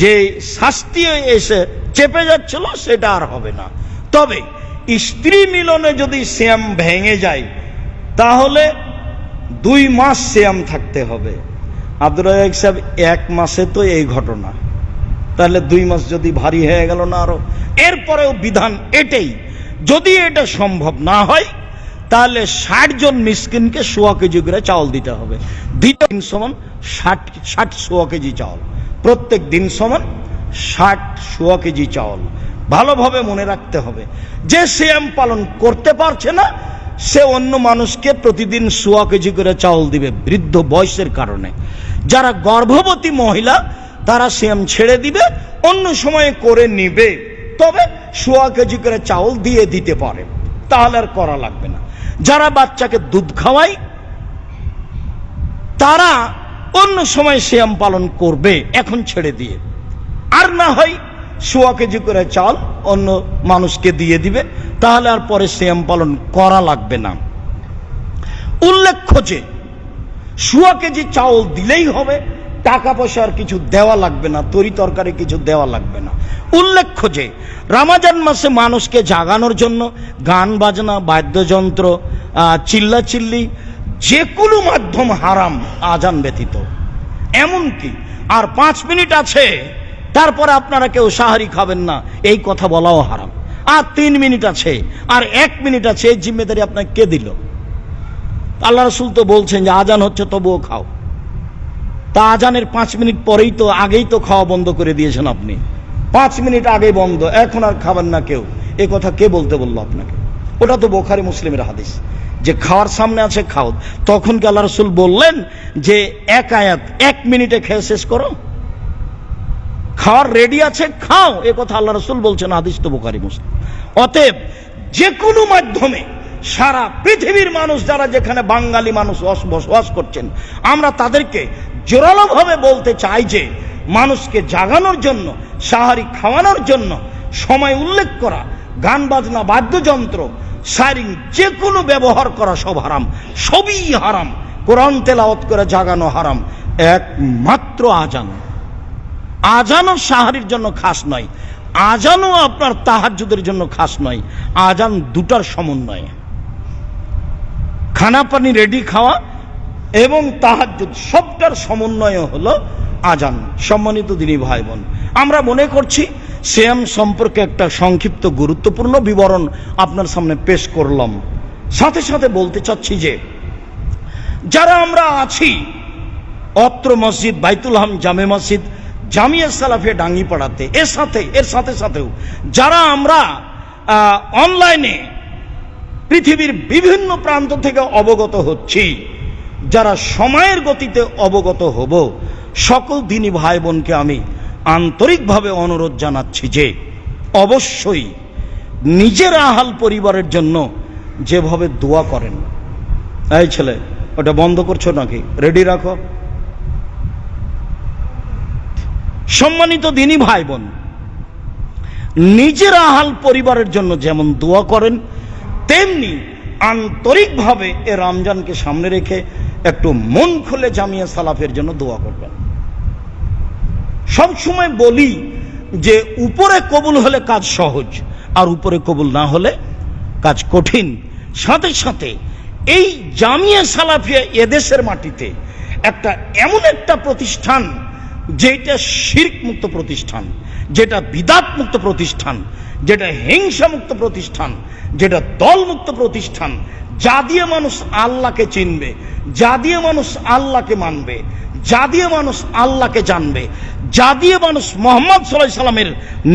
যে শাস্তি এসে চেপে যাচ্ছিল, সেটা আর হবে না। তবে স্ত্রী মিলনে যদি শ্যাম ভেঙে যায়, তাহলে দুই মাস শ্যাম থাকতে হবে। আব্দুর রাজাক সাহেব, এক মাসে তো এই ঘটনা। তাহলে দুই মাস যদি ভারী হয়ে গেল না আরও। এরপরেও বিধান এটাই, যদি এটা সম্ভব না হয়, তাহলে ষাট জন মিসকিনকে সোয়া কেজি করে চাউল দিতে হবে। দ্বিতীয় সমান ষাট ষাট সোয়া কেজি চাউল। প্রত্যেক দিন সমান ষাট সোয়া কেজি চাউল। ভালোভাবে মনে রাখতে হবে। যে শ্যাম পালন করতে পারছে না, সে অন্য মানুষকে প্রতিদিন সোয়া কেজি করে চাউল দিবে বৃদ্ধ বয়সের কারণে। যারা গর্ভবতী মহিলা, তারা শ্যাম ছেড়ে দিবে, অন্য সময়ে করে নিবে। তবে সোয়া কেজি করে চাউল দিয়ে দিতে পারে। তাহলে আর করা লাগবে না। যারা বাচ্চাকে দুধ খাওয়ায়, তারা অন্য সময় শ্যাম পালন করবে, এখন ছেড়ে দিয়ে। আর না হয় সোয়া কেজি করে চাল অন্য মানুষকে দিয়ে দিবে, তাহলে আর পরে শ্যাম পালন করা লাগবে না। উল্লেখ্য যে সোয়া কেজি চাউল দিলেই হবে, টাকা পয়সা আর কিছু দেওয়া লাগবে না, তরি তরকারি কিছু দেওয়া লাগবে না। উল্লেখ্য যে, রামাজান মাসে মানুষকে জাগানোর জন্য গান বাজনা, বাদ্যযন্ত্র চিল্লাচিল্লি যে কোনো মাধ্যম হারাম, আজান ব্যতীত। এমনকি আর পাঁচ মিনিট আছে, তারপরে আপনারা কেউ সাহারি খাবেন না, এই কথা বলাও হারাম। আর তিন মিনিট আছে, আর এক মিনিট আছে, এই জিম্মেদারি আপনাকে কে দিল? আল্লাহ রসুল তো বলছেন যে আজান হচ্ছে তবুও খাও। তা আজানের পাঁচ মিনিট পরেই তো, আগেই তো খাওয়া বন্ধ করে দিয়েছেন আপনি। পাঁচ মিনিট আগে বন্ধ, এখন আর খাবেন না কেউ। এ কথা কে বলতে বলল আপনাকে? ওটা তো বোখারি মুসলিমের হাদিস। যে খাওয়ার সামনে আছে খাও। তখন কি আল্লাহ রসুল বললেন যে এক আয়াত, এক মিনিটে খেয়ে শেষ করো? খাওয়ার রেডি আছে, খাও। এ কথা আল্লাহ রসুল বলছেন হাদিস তো বোখারি, মুসলিম। অতএব যে কোনো মাধ্যমে সারা পৃথিবীর মানুষ যারা যেখানে বাঙালি মানুষ বস- বসবাস করছেন, আমরা তাদেরকে জোরালোভাবে বলতে চাই যে মানুষকে জাগানোর জন্য, সাহারি খাওয়ানোর জন্য সময় উল্লেখ করা, গান বাজনা, বাদ্যযন্ত্র সারিং যে কোনো ব্যবহার করা সব হারাম, সবই হারাম। কোরআন তেলাওয়াত করে জাগানো হারাম। একমাত্র আজান। আজানও সাহারির জন্য খাস নয়। আজানও আপনার তাহাজ্জুদের জন্য খাস নয়। আজান দুটার সমন্বয়ে। খানা পানি রেডি খাওয়া এবং তাহাজ্জুদ সবটার সমন্বয় হলো আজান। সম্মানিত দিনী ভাই বোন আমরা মনে করছি শ্যাম সম্পর্কে একটা সংক্ষিপ্ত গুরুত্বপূর্ণ বিবরণ আপনার সামনে পেশ করলাম। সাথে সাথে বলতে চাচ্ছি যে, যারা আমরা আছি, অত্র মসজিদ, বাইতুল হাম জামে মসজিদ, জামিয়া সালাফিয়া ডাঙ্গিপাড়াতে এর সাথে এর সাথে সাথেও যারা আমরা অনলাইনে পৃথিবীর বিভিন্ন প্রান্ত থেকে অবগত হচ্ছি, যারা সময়ের গতিতে অবগত হব, সকল দিনী ভাই বোনকে আমি আন্তরিকভাবে অনুরোধ জানাচ্ছি যে অবশ্যই নিজের আহাল পরিবারের জন্য যেভাবে দোয়া করেন। এই ছেলে, ওটা বন্ধ করছ নাকি? রেডি রাখো। সম্মানিত দিনী ভাই বোন নিজের আহাল পরিবারের জন্য যেমন দোয়া করেন, তেমনি আন্তরিকভাবে এ রমজানকে সামনে রেখে একটু মন খুলে জামিয়া সালাফের জন্য দোয়া করবেন। সব সময় বলি যে উপরে কবুল হলে কাজ সহজ, আর উপরে কবুল না হলে কাজ কঠিন। সাথে সাথে এই জামিয়া সালাফিয়া এদেশের মাটিতে একটা এমন একটা প্রতিষ্ঠান যেটা শির্ক মুক্ত প্রতিষ্ঠান, যেটা বিদাত মুক্ত প্রতিষ্ঠান, যেটা হিংসা মুক্ত প্রতিষ্ঠান, যেটা দল মুক্ত প্রতিষ্ঠান, যা দিয়ে মানুষ আল্লাহকে চিনবে, যা দিয়ে মানুষ আল্লাহকে মানবে যা দিয়ে মানুষ আল্লাহকে জানবে। যা দিয়ে মানুষ মোহাম্মদ সাল্লাহ সাল্লামের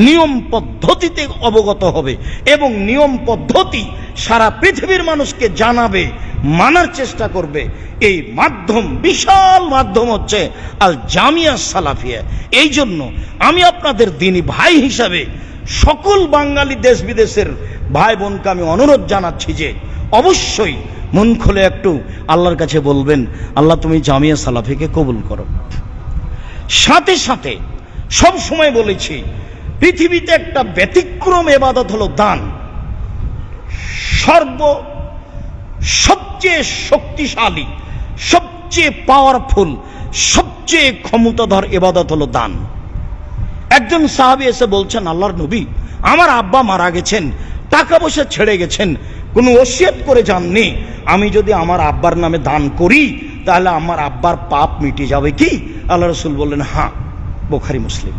নিয়ম পদ্ধতিতে অবগত হবে এবং নিয়ম পদ্ধতি সারা পৃথিবীর মানুষকে জানাবে, মানার চেষ্টা করবে। এই মাধ্যম, বিশাল মাধ্যম হচ্ছে আল জামিয়া সালাফিয়া। এই জন্য আমি আপনাদের দিনী ভাই হিসাবে সকল বাঙালি দেশ বিদেশের ভাই বোনকে আমি অনুরোধ জানাচ্ছি যে অবশ্যই মন খুলে একটু আল্লাহর কাছে বলবেন, আল্লাহ, তুমি জামিয়া সালাফিকে কবুল করো। সাথে সাথে সব সময় বলেছি, পৃথিবীতে একটা ব্যতিক্রম এবাদত হলো দান। সর্ব, সবচেয়ে শক্তিশালী, সবচেয়ে পাওয়ারফুল সবচেয়ে ক্ষমতাধর এবাদত হলো দান। একজন সাহাবি এসে বলছেন, আল্লাহর নবী, আমার আব্বা মারা গেছেন, টাকা পয়সা ছেড়ে গেছেন কোনো ওসিয়ত করে যাননি। আমি যদি আমার আব্বার নামে দান করি, তাহলে আমার আব্বার পাপ মিটে যাবে কি? আল্লাহ রসুল বললেন হ্যাঁ বোখারি মুসলিম।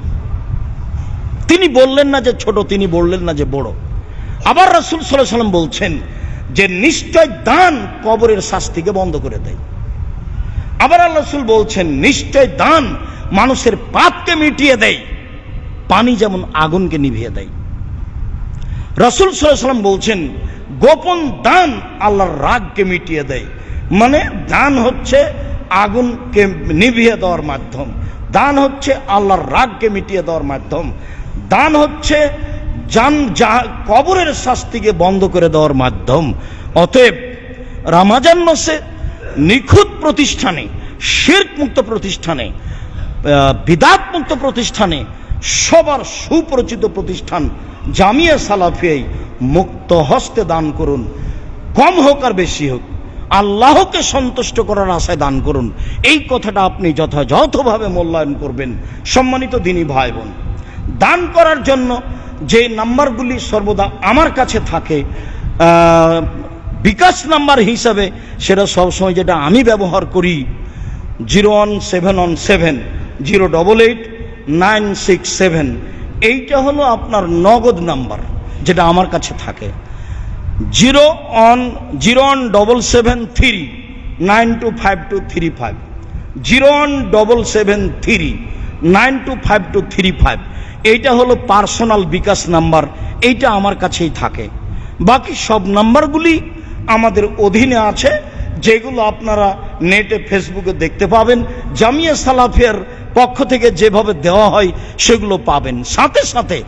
তিনি বললেন না যে ছোট, তিনি বললেন না যে বড়। আবার রসুল সাল্লাহ সাল্লাম বলছেন যে, নিশ্চয় দান কবরের শাস্তিকে বন্ধ করে দেয়। আবার আল্লাহ রসুল বলছেন, নিশ্চয় দান মানুষের পাপকে মিটিয়ে দেয়। পানি যেমন আগুনকে নিভিয়ে দেয়। রসুল সাল্লাম বলছেন গোপন দান আল্লাহর রাগকে মিটিয়ে দেয়। মানে দান হচ্ছে আগুনকে নিভিয়ে দেওয়ার মাধ্যম। দান হচ্ছে আল্লাহর রাগকে মিটিয়ে দেওয়ার মাধ্যম। দান হচ্ছে যান যা কবরের শাস্তিকে বন্ধ করে দেওয়ার মাধ্যম। অতএব রামাজান মাসে নিখুঁত প্রতিষ্ঠানে শির্ক মুক্ত প্রতিষ্ঠানে বিদাত মুক্ত প্রতিষ্ঠানে সবার সুপরিচিত প্রতিষ্ঠান জামিয়া সালাফিয়াই মুক্ত হস্তে দান করুন। কম হোক আর বেশি হোক। আল্লাহকে সন্তুষ্ট করার আশায় দান করুন। এই কথাটা আপনি যথাযথভাবে মূল্যায়ন করবেন। সম্মানিত দিনী ভাই বোন দান করার জন্য যে নাম্বারগুলি সর্বদা আমার কাছে থাকে বিকাশ নাম্বার হিসাবে সেটা সবসময় যেটা আমি ব্যবহার করি, zero one seven one seven, zero double eight nine six seven. এইটা হলো আপনার নগদ নাম্বার, যেটা আমার কাছে থাকে। Zero one zero one double seven three, nine two five two three five. Zero one double seven three, nine two five two three five. এইটা হলো personal বিকাশ number, এইটা আমার কাছেই থাকে। বাকি সব নাম্বারগুলি আমাদের অধীনে আছে, যেগুলো আপনারা নেটে, ফেসবুকে দেখতে পাবেন। জামিয়া সালাফিয়ার পক্ষ থেকে যেভাবে দেওয়া হয়, সেগুলো পাবেন। সাথে সাথে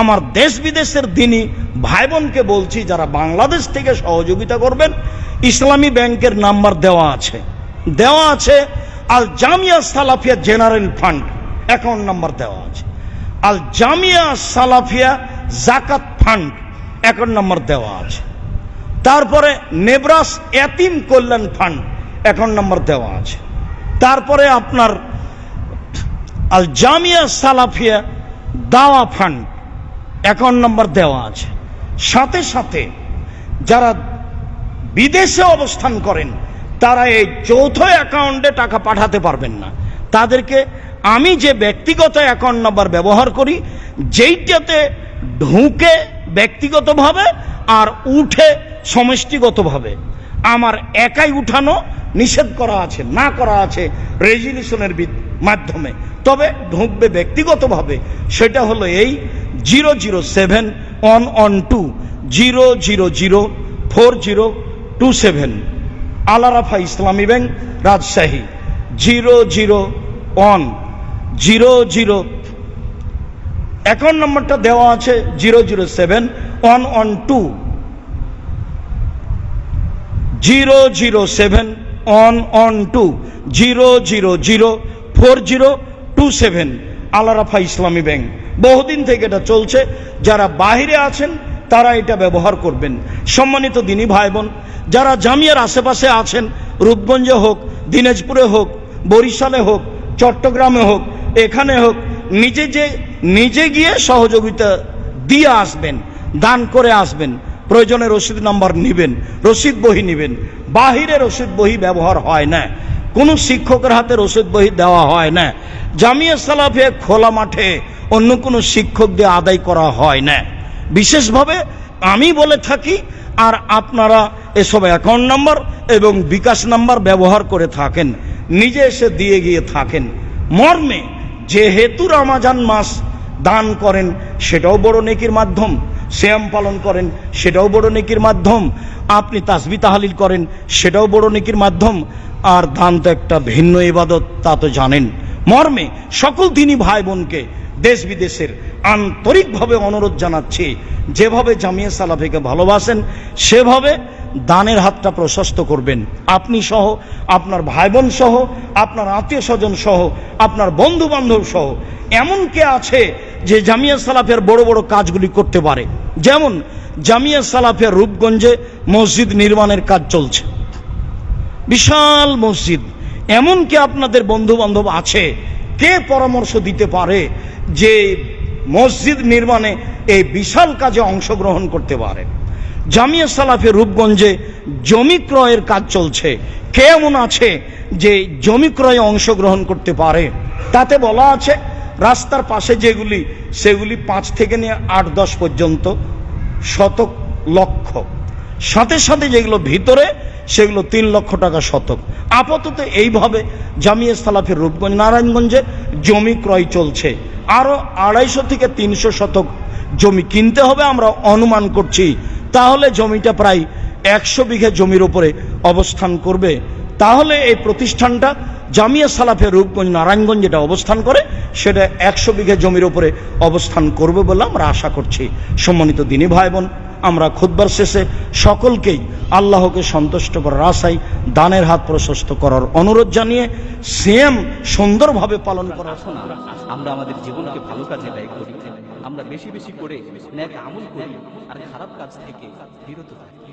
আমার দেশ বিদেশের দিনই ভাই বোনকে বলছি, যারা বাংলাদেশ থেকে সহযোগিতা করবেন, ইসলামী ব্যাংকের নাম্বার দেওয়া আছে। দেওয়া আছে Al Jamia Salafia general fund, account number দেওয়া আছে। আল জামিয়া সালাফিয়া জাকাত ফান্ড, অ্যাকাউন্ট নাম্বার দেওয়া আছে। তারপরে নেব্রাস এতিম কল্যাণ ফান্ড, অ্যাকাউন্ট নাম্বার দেওয়া আছে। তারপরে আপনার আল জামিয়া সালাফিয়া দাওয়া ফান্ড। অ্যাকাউন্ট নম্বর দেওয়া আছে। সাথে সাথে যারা বিদেশে অবস্থান করেন, তারা এই যৌথ অ্যাকাউন্টে টাকা পাঠাতে পারবেন না। তাদেরকে আমি যে ব্যক্তিগত অ্যাকাউন্ট নাম্বার ব্যবহার করি, যেইটাতে ঢুকে ব্যক্তিগতভাবে আর উঠে সমষ্টিগতভাবে। আমার একাই উঠানো নিষেধ করা আছে, না করা আছে রেজুলিউশনের মাধ্যমে। তবে ঢুকবে ব্যক্তিগতভাবে, সেটা হলো এই zero zero seven one one two, zero zero zero four zero two seven. Al-Arafah Islami bank, Rajshahi. Zero zero one, zero zero. Account নম্বরটা দেওয়া আছে zero zero seven one one two. Zero zero seven one one two, zero zero zero four zero two seven Al-Arafah Islami bank. বহুদিন থেকে এটা চলছে। যারা বাহিরে আছেন, তারা এটা ব্যবহার করবেন। সম্মানিত দিনী ভাই বোন যারা জামিয়ার আশেপাশে আছেন, রূপগঞ্জে হোক, দিনাজপুরে হোক, বরিশালে হোক, চট্টগ্রামে হোক, এখানে হোক, নিজে যে, নিজে গিয়ে সহযোগিতা দিয়ে আসবেন, দান করে আসবেন, প্রয়োজনে রসিদ নাম্বার নিবেন, রসিদ বহি নিবেন। বাহিরে রসিদ বহি ব্যবহার হয় না। কোনো শিক্ষকের হাতে রসিদ বহি দেওয়া হয় না। জামিয়া সালাফে খোলা মাঠে অন্য কোনো শিক্ষক দিয়ে আদায় করা হয় না। বিশেষভাবে আমি বলে থাকি, আর আপনারা এসব অ্যাকাউন্ট নাম্বার এবং বিকাশ নাম্বার ব্যবহার করে থাকেন। নিজে এসে দিয়ে গিয়ে থাকেন। মর্মে, যেহেতু রামাজান মাস দান করেন, সেটাও বড় নেকির মাধ্যম। শ্যাম পালন করেন, সেটাও বড় নেকির মাধ্যম। আপনি তাসবি তাহালিল করেন, সেটাও বড় নেকির মাধ্যম। আর দান তো একটা ভিন্ন ইবাদত, তা তো জানেন। মর্মে সকল তিনি ভাই বোনকে দেশ বিদেশের আন্তরিকভাবে অনুরোধ জানাচ্ছি, যেভাবে জামিয়া সালাফিকে ভালোবাসেন, সেভাবে দানের হাতটা প্রশস্ত করবেন। আপনি সহ, আপনার ভাই বোন সহ, আপনার আত্মীয় স্বজন সহ, আপনার বন্ধু বান্ধব সহ, এমন কে আছে যে জামিয়া সালাফের বড় বড় কাজগুলি করতে পারে? যেমন, জামিয়া সালাফের রূপগঞ্জে মসজিদ নির্মাণের কাজ চলছে। বিশাল মসজিদ। এমন কি আপনাদের বন্ধু বান্ধব আছে? কে পরামর্শ দিতে পারে? যে মসজিদ নির্মাণে এই বিশাল কাজে অংশগ্রহণ করতে পারে। জামিয়া সালাফে রূপগঞ্জে জমি ক্রয়ের কাজ চলছে। কে এমন আছে যে জমি ক্রয়ে অংশগ্রহণ করতে পারে? তাতে বলা আছে, রাস্তার পাশে যেগুলি, সেগুলি পাঁচ থেকে নিয়ে আট, দশ পর্যন্ত শতক লক্ষ। সাথে সাথে যেগুলো ভিতরে সেগুলো তিন লক্ষ টাকা শতক। আপাতত এইভাবে জামিয়া সালাফের রূপগঞ্জ, নারায়ণগঞ্জে জমি ক্রয় চলছে। আরও আড়াইশো থেকে তিনশো শতক জমি কিনতে হবে আমরা অনুমান করছি। তাহলে জমিটা প্রায় একশো বিঘা জমির উপরে অবস্থান করবে। তাহলে এই প্রতিষ্ঠানটা জামিয়া সালাফে রূপগঞ্জ, নারায়ণগঞ্জ যেটা অবস্থান করে, সেটা একশো বিঘা জমির উপরে অবস্থান করবে বলে আমরা আশা করছি। সম্মানিত দিনী ভাই বোন আমরা খুদ্বার শেষে সকলকেই আল্লাহকে সন্তুষ্ট করার আশায় দানের হাত প্রশস্ত করার অনুরোধ জানিয়ে সেম সুন্দরভাবে পালন করার আমরা আমাদের জীবনকে ভালো কাজে ব্যয় করি। আমরা বেশি বেশি করে আমল করি আর খারাপ কাজ থেকে বিরত থাকি।